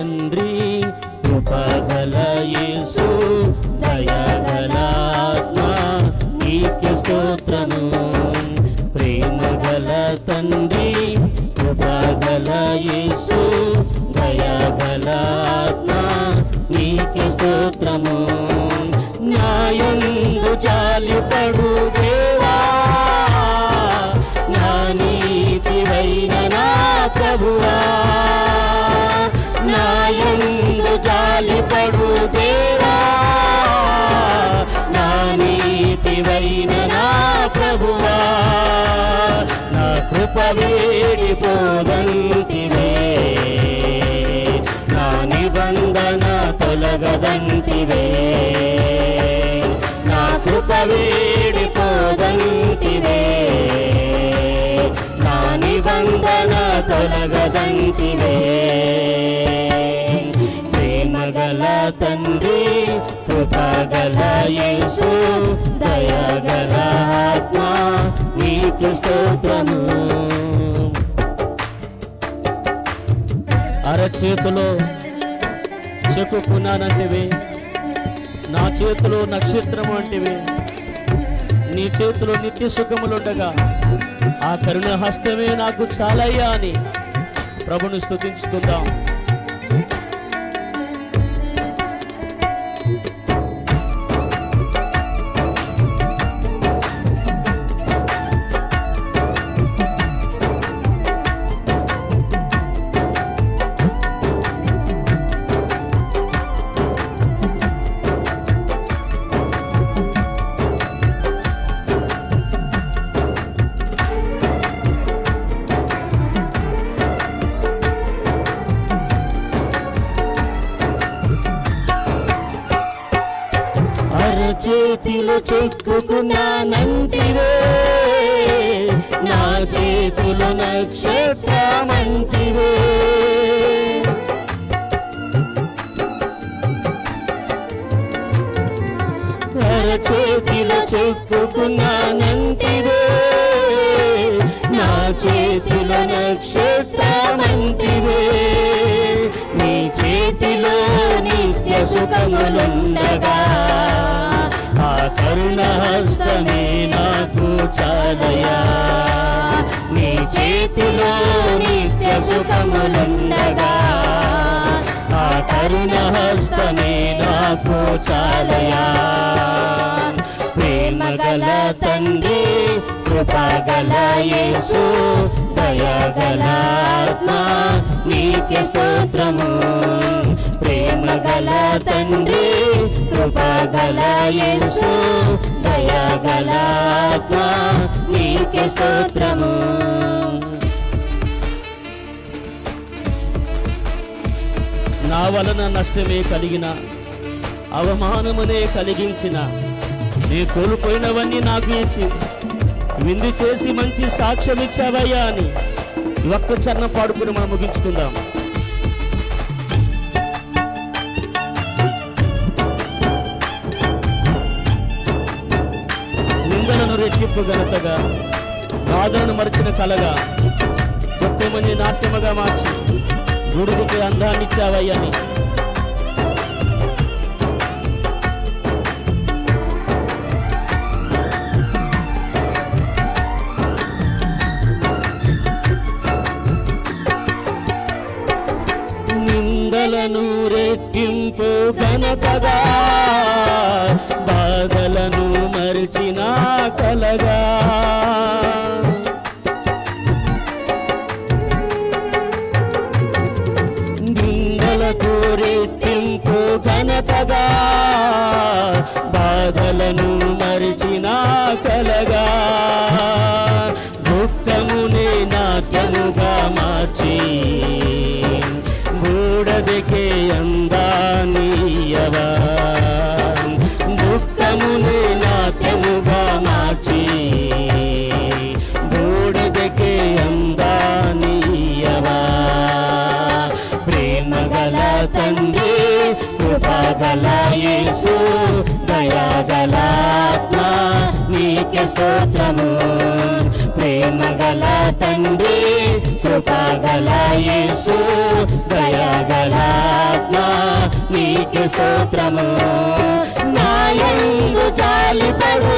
తండ్రి కృపగల యేసు దయగలాత్మ నీకు స్తోత్రము. ప్రేమగల తండ్రి కృపగల యేసు దయగలాత్మ నీకు స్తోత్రము. న్యాయందు జాలిపడు దేవా నా నీతి వైన నా ప్రభువా. జాలిపడు దేవా? నా నీతివైన నా ప్రభువా? నా కృప వేడిపోదంటివే. నా నిబంధన తొలగదంటివే. నా కృప వేడిపోదంటివే. నా నిబంధన తొలగదంటివే. ప్రేమగల తండ్రి కృపగల యేసు దయగల ఆత్మ నీకు స్తోత్రము. అరచేతిలో చెక్కుకున్నానంటివి నా చేతిలో నక్షత్రము అంటివి. నీ చేతిలో నిత్య సుఖములుండగా ఆ కరుణ హస్తమే నాకు చాలయ్యా అని ప్రభును స్థుతించుకుందాం చేతిలో చెక్కుకున్నానంటివే. నా చేతిలో నక్షత్రమంటివే. చేతిలో చెక్కుకున్నానంటివే. నా చేతిలో నక్షత్రమంటివే. నీ చేతిలో నిత్య సుఖములుండగా. కరుణహస్తమే నాకు చాలయా నీ చేతిలో నిత్య సుఖములుండగా. ఆ కరుణహస్తమే నాకు చాలయా ప్రేమగల తండ్రి కృపగల యేసు దయగలాత్మా ఆత్మ నీకే స్తోత్రము. ప్రేమగల తండ్రి కృపగల యేసు దయగల ఆత్మ నీకే స్తోత్రము. నా వలన నష్టమే కలిగిన అవమానమునే కలిగించిన నీ కోల్పోయినవన్నీ నాకు ఇచ్చి విందు చేసి మంచి సాక్ష్యం ఇచ్చావయ్యా అని ఒక్క చరణ పాడుకుని మనం ముగించుకుందాం. రెట్టింపు ఘనతగా బాధలను మరిచిన కలగా మంది నాట్యముగా మార్చి గుడుగుకి అందాన్ని ఇచ్చావయ్యని. నిందలను రెట్టింపు ఘనతగా. కలగా నిందలకు రెట్టింపు ఘనతగా. బాధలను మరిచిన కలగా. దుఃఖమునే నాట్యముగా మార్చి కృపగల యేసు దయాగల ఆత్మ నీకే స్తోత్రము. ప్రేమగల తండ్రి కృపగల యేసు దయాగల ఆత్మ నీకే స్తోత్రము. నాయందు జాలిపడు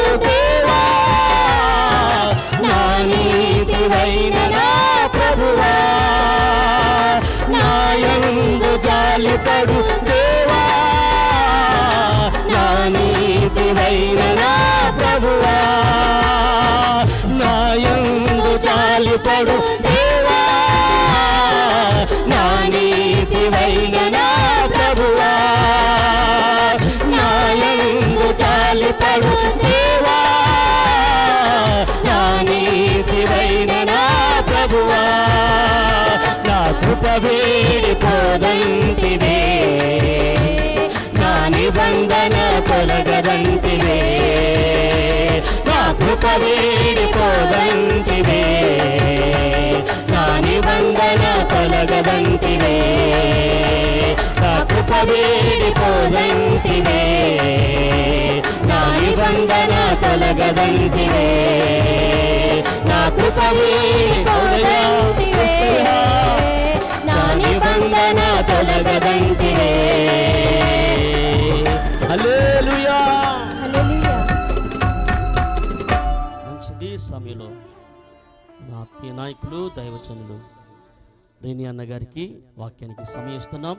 కృప వీడిపోదంటివే నా నిబంధన తొలగదంటివే నా కృప వీడిపోదంటివే నా నిబంధన తొలగదంటివే నా కృప అదే సమయంలో నా ఆత్మీయ నాయకులు దైవచనులు రేణి అన్న గారికి వాక్యానికి సమయం ఇస్తున్నాం.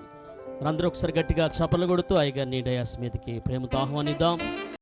మనందరూ ఒకసారి గట్టిగా చపలు కొడుతూ అయ్యగారిని డయాస్ మీదకి ప్రేమతో ఆహ్వానిద్దాం.